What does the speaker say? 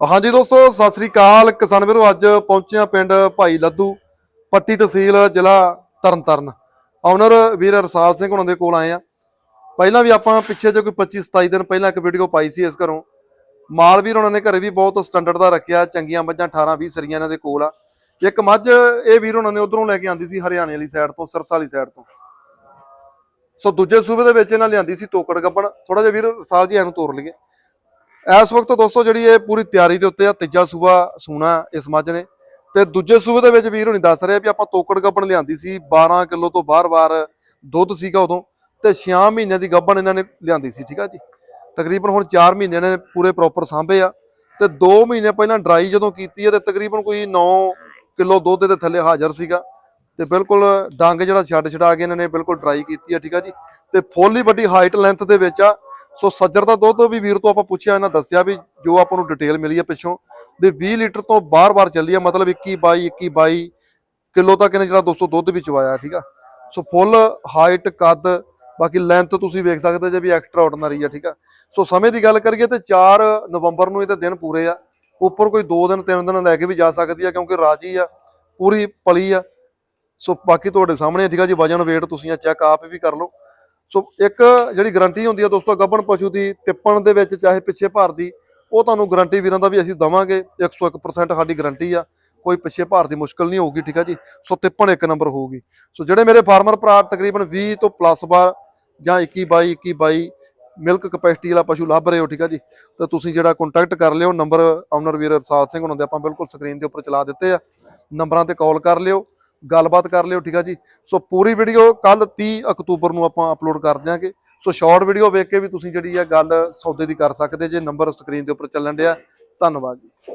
ਹਾਂਜੀ ਦੋਸਤੋ, ਸਤਿ ਸ੍ਰੀ ਅਕਾਲ। ਕਿਸਾਨ ਵੀਰੋ, ਅੱਜ ਪਹੁੰਚੇ ਪਿੰਡ ਭਾਈ ਲੱਦੂ, ਪੱਟੀ ਤਹਿਸੀਲ ਜ਼ਿਲ੍ਹਾ ਤਰਨਤਾਰਨ। ਓਨਰ ਵੀਰ ਰਸਾਲ ਸਿੰਘ ਉਹਨਾਂ ਦੇ ਕੋਲ ਆਏ ਆ ਪਹਿਲਾਂ ਵੀ ਆਪਾਂ ਪਿੱਛੇ ਜੇ ਕੋਈ 25 27 ਦਿਨ ਪਹਿਲਾਂ ਇੱਕ ਵੀਡੀਓ ਪਾਈ ਸੀ ਇਸ ਘਰੋਂ। ਮਾਲ ਵੀਰ ਉਹਨਾਂ ਨੇ ਘਰੇ ਵੀ ਬਹੁਤ ਸਟੈਂਡਰਡ ਦਾ ਰੱਖਿਆ, ਚੰਗੀਆਂ ਮੱਝਾਂ 18 20 ਸਰੀਆਂ ਇਹਨਾਂ ਦੇ ਕੋਲ ਆ। ਇੱਕ ਮੱਝ ਇਹ ਵੀਰ ਉਹਨਾਂ ਨੇ ਉਧਰੋਂ ਲੈ ਕੇ ਆਂਦੀ ਸੀ ਹਰਿਆਣੇ ਵਾਲੀ ਸਾਈਡ ਤੋਂ, ਸਿਰਸਾ ਵਾਲੀ ਸਾਈਡ ਤੋਂ। ਸੋ ਦੂਜੇ ਸੂਬੇ ਦੇ ਵਿੱਚ ਇਹਨਾਂ ਲਿਆਂਦੀ ਸੀ ਤੋਕੜ ਗੱਬਣ। ਥੋੜਾ ਜਿਹਾ ਵੀਰ ਰਸਾਲ ਜੀ ਇਹਨੂੰ ਤੋਰ ਲਈਏ। ਇਸ ਵਕਤ ਦੋਸਤੋ ਜਿਹੜੀ ਇਹ ਪੂਰੀ ਤਿਆਰੀ ਦੇ ਉੱਤੇ ਆ, ਤੀਜਾ ਸੂਬਾ ਸੂਣਾ ਇਸ ਮੱਝ ਨੇ। ਤੇ ਦੂਜੇ ਸੂਬੇ ਦੇ ਵਿੱਚ ਵੀਰ ਹੁਣੀ ਦੱਸ ਰਿਹਾ ਵੀ ਆਪਾਂ ਤੋਕੜ ਗੱਬਣ ਲਿਆਂਦੀ ਸੀ 12 ਕਿਲੋ ਤੋਂ ਬਾਰ-ਬਾਰ ਦੁੱਧ ਸੀਗਾ ਉਦੋਂ, ਤੇ 6 ਮਹੀਨਿਆਂ ਦੀ ਗੱਬਣ ਇਹਨਾਂ ਨੇ ਲਿਆਂਦੀ ਸੀ, ਠੀਕ ਆ ਜੀ? ਤਕਰੀਬਨ ਹੁਣ 4 ਮਹੀਨੇ ਇਹਨਾਂ ਨੇ ਪੂਰੇ ਪ੍ਰੋਪਰ ਸਾਂਭੇ ਆ, ਤੇ 2 ਮਹੀਨੇ ਪਹਿਲਾਂ ਡਰਾਈ ਜਦੋਂ ਕੀਤੀ ਹੈ ਤੇ ਤਕਰੀਬਨ ਕੋਈ 9 ਕਿਲੋ ਦੁੱਧ ਦੇ ਥੱਲੇ ਹਾਜ਼ਰ ਸੀਗਾ। ਤੇ ਬਿਲਕੁਲ ਡੰਗ ਜਿਹੜਾ ਛੱਡ ਛਡਾ ਕੇ ਇਹਨਾਂ ਨੇ ਬਿਲਕੁਲ ਡਰਾਈ ਕੀਤੀ ਆ, ਠੀਕ ਆ ਜੀ? ਤੇ ਫੁੱਲ ਹੀ ਵੱਡੀ ਹਾਈਟ ਲੈਂਥ ਦੇ ਵਿੱਚ ਆ ਸੋ ਸੱਜਰ ਦਾ ਦੁੱਧ ਵੀ ਵੀਰ ਤੋਂ ਆਪਾਂ ਪੁੱਛਿਆ, ਇਹਨਾਂ ਦੱਸਿਆ ਵੀ ਜੋ ਆਪਾਂ ਨੂੰ ਡਿਟੇਲ ਮਿਲੀ ਹੈ ਪਿੱਛੋਂ, ਵੀ 20 ਲੀਟਰ ਤੋਂ ਬਾਰ-ਬਾਰ ਚੱਲੀ ਆ ਮਤਲਬ 21 22 21 22 ਕਿਲੋ ਤੱਕ ਇਹਨੇ ਜਿਹੜਾ ਦੋਸਤੋ ਦੁੱਧ ਵੀ ਚਵਾਇਆ, ਠੀਕ ਆ? ਸੋ ਫੁੱਲ ਹਾਈਟ ਕੱਦ, ਬਾਕੀ ਲੈਂਥ ਤੁਸੀਂ ਵੇਖ ਸਕਦੇ ਜੇ ਵੀ ਐਕਸਟਰਾ ਆਰਡੀਨਰੀ ਆ, ਠੀਕ ਆ? ਸੋ ਸਮੇਂ ਦੀ ਗੱਲ ਕਰੀਏ ਤੇ 4 ਨਵੰਬਰ ਨੂੰ ਇਹਦੇ ਦਿਨ ਪੂਰੇ ਆ, ਉੱਪਰ ਕੋਈ 2 ਦਿਨ 3 ਦਿਨ ਲੈ ਕੇ ਵੀ ਜਾ ਸਕਦੀ ਆ, ਕਿਉਂਕਿ ਰਾਜੀ ਆ, ਪੂਰੀ ਪਲੀ ਆ। ਸੋ ਬਾਕੀ ਤੁਹਾਡੇ ਸਾਹਮਣੇ ਠੀਕ ਆ ਜੀ, ਵਜਨ weight ਤੁਸੀਂ ਆ ਚੈੱਕ ਆਪ ਵੀ ਕਰ ਲਓ। ਸੋ ਇੱਕ ਜਿਹੜੀ ਗਾਰੰਟੀ ਹੁੰਦੀ ਆ ਦੋਸਤੋ, ਗੱਭਣ ਪਸ਼ੂ ਦੀ, ਤਿੱਪਣ ਦੇ ਵਿੱਚ ਚਾਹੇ ਪਿੱਛੇ ਭਾਰ ਦੀ, ਉਹ ਤੁਹਾਨੂੰ ਗਾਰੰਟੀ ਵੀਰਾਂ ਦਾ ਵੀ ਅਸੀਂ ਦਵਾਂਗੇ। 101% ਸਾਡੀ ਗਾਰੰਟੀ ਆ। ਕੋਈ ਪਿੱਛੇ ਭਾਰ ਦੀ ਮੁਸ਼ਕਲ ਨਹੀਂ ਹੋਊਗੀ, ਠੀਕ ਆ ਜੀ? ਸੋ ਤਿੱਪਣ ਇੱਕ ਨੰਬਰ ਹੋਊਗੀ। ਸੋ ਜਿਹੜੇ ਮੇਰੇ ਫਾਰਮਰ ਭਰਾ ਤਕਰੀਬਨ 20 ਤੋਂ ਪਲੱਸ ਬਾਰ ਜਾਂ 21 22 21 22 ਮਿਲਕ ਕਪੈਸਿਟੀ ਵਾਲਾ ਪਸ਼ੂ ਲੱਭ ਰਹੇ ਹੋ, ਠੀਕ ਆ ਜੀ? ਤਾਂ ਤੁਸੀਂ ਜਿਹੜਾ ਕੰਟੈਕਟ ਕਰ ਲਿਓ ਨੰਬਰ ਓਨਰ ਵੀਰ ਰਸਾਲ ਸਿੰਘ ਉਹਨਾਂ ਦੇ ਆਪਾਂ ਬਿਲਕੁਲ ਸਕਰੀਨ ਦੇ ਉੱਪਰ ਚਲਾ ਦਿੱਤੇ ਆ। ਨੰਬਰਾਂ ਤੇ ਕਾਲ ਕਰ ਲਿਓ। ਗੱਲਬਾਤ ਕਰ ਲਿਓ, ਠੀਕ ਆ ਜੀ? ਸੋ ਪੂਰੀ ਵੀਡੀਓ ਕੱਲ 30 ਅਕਤੂਬਰ ਨੂੰ ਆਪਾਂ ਅਪਲੋਡ ਕਰ ਦਿਆਂਗੇ। ਸੋ ਸ਼ਾਰਟ ਵੀਡੀਓ ਵੇਖ ਕੇ ਵੀ ਤੁਸੀਂ ਜਿਹੜੀ ਆ ਗੱਲ ਸੌਦੇ ਦੀ ਕਰ ਸਕਦੇ ਜੇ ਨੰਬਰ ਸਕਰੀਨ ਦੇ ਉੱਪਰ ਚੱਲਣ ਡਿਆ। ਧੰਨਵਾਦ ਜੀ।